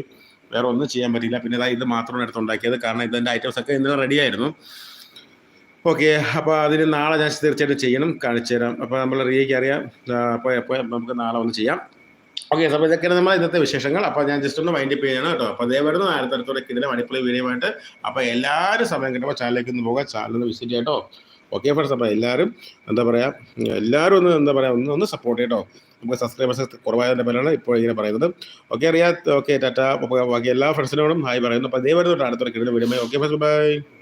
വേറെ ഒന്നും ചെയ്യാൻ പറ്റില്ല പിന്നെ ഇതാ ഇത് മാത്രമാണ് എടുത്ത് ഉണ്ടാക്കിയത്. കാരണം ഇതിന്റെ ഐറ്റംസ് ഒക്കെ ഇന്നലെ റെഡിയായിരുന്നു ഓക്കെ അപ്പോൾ അതിന് നാളെ ഞാൻ തീർച്ചയായിട്ടും ചെയ്യണം. കാണിച്ചു തരാം. അപ്പോൾ നമ്മൾ റിയയ്ക്ക് അറിയാം. അപ്പോൾ എപ്പോൾ നമുക്ക് നാളെ ഒന്ന് ചെയ്യാം. ഓക്കെ അപ്പോൾ ഇതൊക്കെയാണ് നമ്മൾ ഇന്നത്തെ വിശേഷങ്ങൾ. അപ്പോൾ ഞാൻ ജസ്റ്റ് ഒന്ന് വൈൻഡപ്പ് ചെയ്യണം കേട്ടോ. അപ്പോൾ അതേ വരുന്ന അടുത്തടുത്തോടെ ഇതിലെ അടിപൊളി വീഡിയോ ആയിട്ട്. അപ്പോൾ എല്ലാവരും സമയം കിട്ടുമ്പോൾ ചാനലിലേക്ക് ഒന്ന് പോകാം. ചാനൽ ഒന്ന് വിസിറ്റ് ചെയ്യട്ടോ ഓക്കെ ഫ്രണ്ട്സ് അപ്പോൾ എല്ലാവരും എന്താ പറയുക എല്ലാവരും ഒന്ന് എന്താ പറയുക ഒന്ന് ഒന്ന് സപ്പോർട്ട് ചെയ്യട്ടോ നമുക്ക് സബ്സ്ക്രൈബേഴ്സ് കുറവായതിന്റെ പേരാണ് ഇപ്പോൾ ഇങ്ങനെ പറയുന്നത്. ഓക്കെ അറിയാം ഓക്കെ ടാറ്റ ബാക്കി എല്ലാ ഫ്രണ്ട്സിനോടും ഹായ് പറയുന്നു. അപ്പോൾ അതേ വരുന്നുണ്ട് അടുത്തൊരു കിട്ടുന്ന വീഡിയോ ഓക്കെ ഫ്രണ്ട്സ് ബൈ